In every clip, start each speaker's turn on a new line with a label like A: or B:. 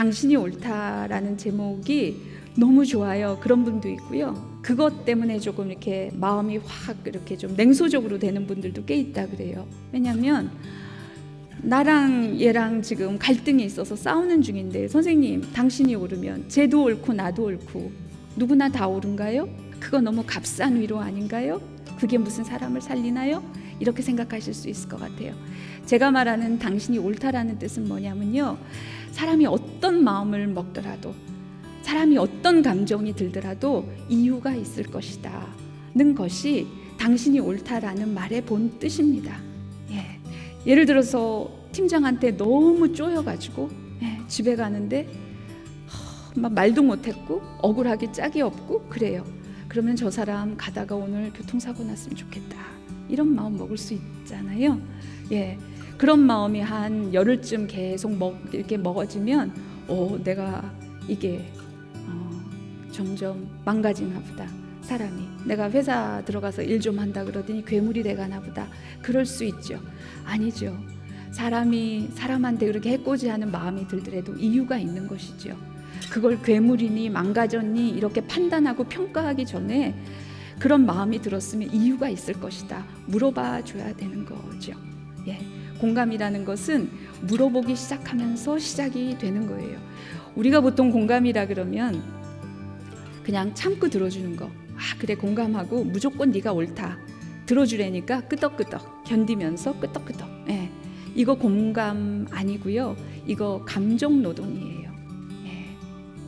A: 당신이 옳다라는 제목이 너무 좋아요. 그런 분도 있고요. 그것 때문에 조금 이렇게 마음이 확 이렇게 좀 냉소적으로 되는 분들도 꽤 있다 그래요. 왜냐하면 나랑 얘랑 지금 갈등이 있어서 싸우는 중인데 선생님 당신이 옳으면 쟤도 옳고 나도 옳고 누구나 다 옳은가요? 그거 너무 값싼 위로 아닌가요? 그게 무슨 사람을 살리나요? 이렇게 생각하실 수 있을 것 같아요. 제가 말하는 당신이 옳다라는 뜻은 뭐냐면요. 사람이 어 떤 마음을 먹더라도 사람이 어떤 감정이 들더라도 이유가 있을 것이다. 는 것이 당신이 옳다라는 말의 본 뜻입니다. 예. 예를 들어서 팀장한테 너무 쪼여가지고 예, 집에 가는데 하, 막 말도 못했고 억울하기 짝이 없고 그래요. 그러면 저 사람 가다가 오늘 교통사고 났으면 좋겠다. 이런 마음 먹을 수 있잖아요. 예. 그런 마음이 한 열흘쯤 계속 먹, 이렇게 먹어지면 어, 내가 이게 어, 점점 망가지나 보다. 사람이 내가 회사 들어가서 일 좀 한다 그러더니 괴물이 돼가나 보다. 그럴 수 있죠. 아니죠. 사람이 사람한테 그렇게 해코지하는 마음이 들더라도 이유가 있는 것이죠. 그걸 괴물이니 망가졌니 이렇게 판단하고 평가하기 전에 그런 마음이 들었으면 이유가 있을 것이다. 물어봐 줘야 되는 거죠. 예. 공감이라는 것은 물어보기 시작하면서 시작이 되는 거예요. 우리가 보통 공감이라 그러면 그냥 참고 들어주는 거. 아, 그래 공감하고 무조건 네가 옳다. 들어주려니까 끄덕끄덕 견디면서 끄덕끄덕. 예. 이거 공감 아니고요. 이거 감정 노동이에요. 예.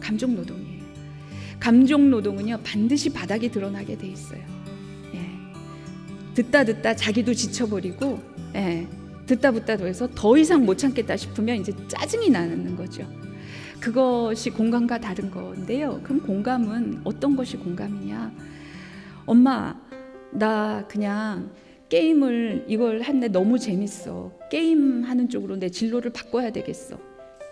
A: 감정 노동이에요. 감정 노동은요 반드시 바닥이 드러나게 돼 있어요. 예. 듣다 듣다 자기도 지쳐버리고, 예. 듣다 듣다 더해서 더 이상 못 참겠다 싶으면 이제 짜증이 나는 거죠. 그것이 공감과 다른 건데요. 그럼 공감은 어떤 것이 공감이냐? 엄마, 나 그냥 게임을 이걸 한데 너무 재밌어. 게임 하는 쪽으로 내 진로를 바꿔야 되겠어.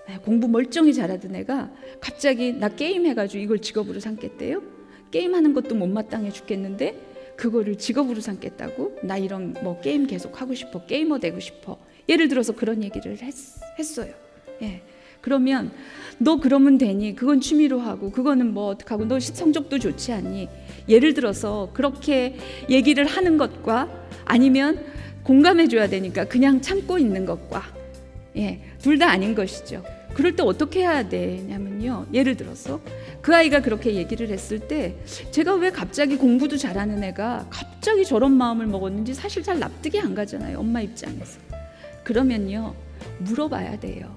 A: 네, 공부 멀쩡히 잘하던 애가 갑자기 나 게임 해가지고 이걸 직업으로 삼겠대요. 게임 하는 것도 못마땅해 죽겠는데 그거를 직업으로 삼겠다고? 나 이런 뭐 게임 계속 하고 싶어. 게이머 되고 싶어. 예를 들어서 그런 얘기를 했, 했어요. 예. 그러면 너 그러면 되니? 그건 취미로 하고 그거는 뭐 어떡하고 너 성적도 좋지 않니? 예를 들어서 그렇게 얘기를 하는 것과 아니면 공감해 줘야 되니까 그냥 참고 있는 것과 예, 둘 다 아닌 것이죠. 그럴 때 어떻게 해야 되냐면요. 예를 들어서 그 아이가 그렇게 얘기를 했을 때 제가 왜 갑자기 공부도 잘하는 애가 갑자기 저런 마음을 먹었는지 사실 잘 납득이 안 가잖아요. 엄마 입장에서. 그러면요. 물어봐야 돼요.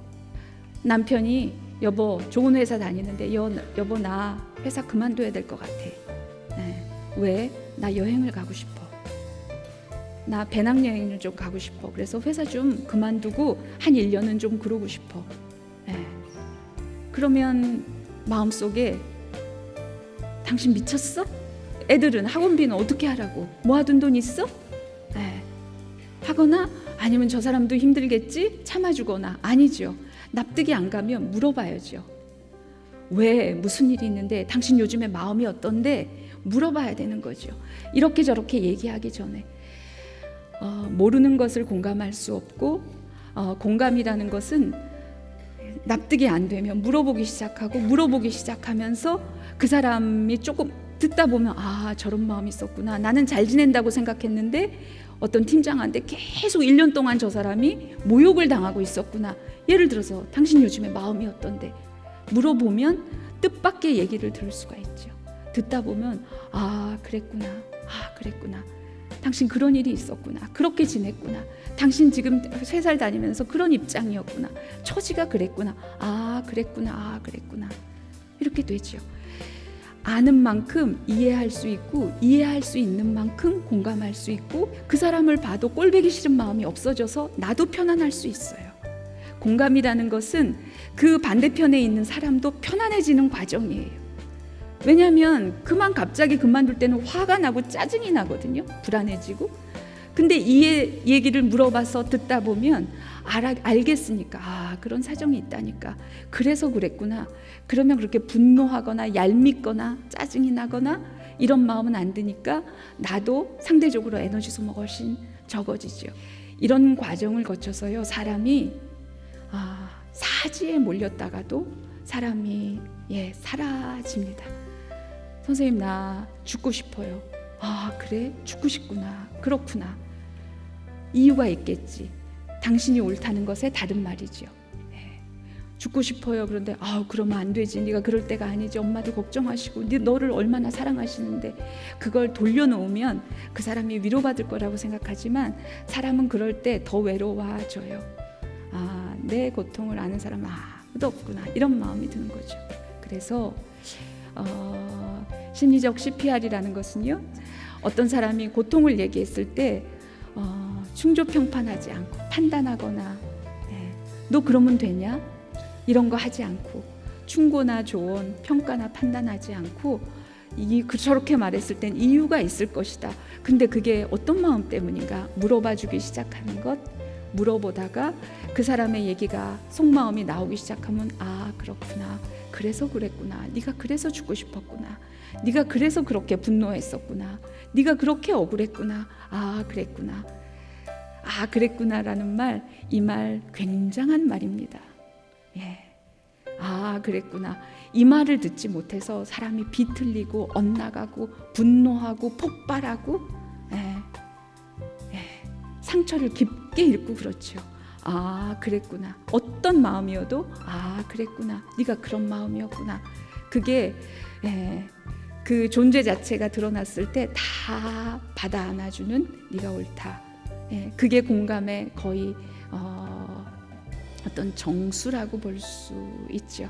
A: 남편이 여보 좋은 회사 다니는데 여, 여보 나 회사 그만둬야 될 것 같아. 네. 왜? 나 여행을 가고 싶어. 나 배낭여행을 좀 가고 싶어. 그래서 회사 좀 그만두고 한 1년은 좀 그러고 싶어. 네. 그러면 마음속에 당신 미쳤어? 애들은 학원비는 어떻게 하라고? 모아둔 돈 있어? 네. 하거나 아니면 저 사람도 힘들겠지? 참아주거나 아니죠. 납득이 안 가면 물어봐야죠. 왜 무슨 일이 있는데 당신 요즘에 마음이 어떤데 물어봐야 되는 거죠. 이렇게 저렇게 얘기하기 전에 어, 모르는 것을 공감할 수 없고 어, 공감이라는 것은 납득이 안 되면 물어보기 시작하고 물어보기 시작하면서 그 사람이 조금 듣다 보면 아 저런 마음이 있었구나. 나는 잘 지낸다고 생각했는데 어떤 팀장한테 계속 1년 동안 저 사람이 모욕을 당하고 있었구나. 예를 들어서 당신 요즘에 마음이 어떤데? 물어보면 뜻밖의 얘기를 들을 수가 있죠. 듣다 보면 아 그랬구나. 아 그랬구나 당신 그런 일이 있었구나. 그렇게 지냈구나. 당신 지금 회사를 다니면서 그런 입장이었구나. 처지가 그랬구나. 아 그랬구나. 아 그랬구나. 이렇게 되죠 아는 만큼 이해할 수 있고 이해할 수 있는 만큼 공감할 수 있고 그 사람을 봐도 꼴배기 싫은 마음이 없어져서 나도 편안할 수 있어요. 공감이라는 것은 그 반대편에 있는 사람도 편안해지는 과정이에요 왜냐하면 그만 갑자기 그만둘 때는 화가 나고 짜증이 나거든요. 불안해지고. 근데 이 얘기를 물어봐서 듣다 보면 알아, 알겠으니까 아 그런 사정이 있다니까 그래서 그랬구나 그러면 그렇게 분노하거나 얄밉거나 짜증이 나거나 이런 마음은 안 드니까 나도 상대적으로 에너지 소모가 훨씬 적어지죠 이런 과정을 거쳐서요 사람이 아 사지에 몰렸다가도 사람이 예 사라집니다. 선생님 나 죽고 싶어요. 아 그래 죽고 싶구나 그렇구나 이유가 있겠지. 당신이 옳다는 것에 다른 말이죠. 예. 죽고 싶어요. 그런데 아 그러면 안 되지. 네가 그럴 때가 아니지. 엄마도 걱정하시고 네 너를 얼마나 사랑하시는데 그걸 돌려놓으면 그 사람이 위로받을 거라고 생각하지만 사람은 그럴 때 더 외로워져요. 아, 내 고통을 아는 사람은 아무도 없구나. 이런 마음이 드는 거죠. 그래서 어, 심리적 CPR이라는 것은요. 어떤 사람이 고통을 얘기했을 때 어, 충조 평판하지 않고 판단하거나 네, 너 그러면 되냐? 이런 거 하지 않고 충고나 조언, 평가나 판단하지 않고 이그 저렇게 말했을 땐 이유가 있을 것이다. 근데 그게 어떤 마음 때문인가 물어봐 주기 시작하는 것 물어보다가 그 사람의 얘기가 속마음이 나오기 시작하면 아 그렇구나. 그래서 그랬구나. 네가 그래서 죽고 싶었구나. 네가 그래서 그렇게 분노했었구나. 네가 그렇게 억울했구나. 아 그랬구나. 아 그랬구나라는 말 이 말 굉장한 말입니다. 예. 아 그랬구나. 이 말을 듣지 못해서 사람이 비틀리고 엇나가고 분노하고 폭발하고 예. 예. 상처를 깊게 잃고 그렇죠. 아 그랬구나. 어떤 마음이어도 아 그랬구나. 네가 그런 마음이었구나. 그게 예, 그 존재 자체가 드러났을 때 다 받아 안아주는 네가 옳다. 예, 그게 공감의 거의 어, 어떤 정수라고 볼 수 있죠.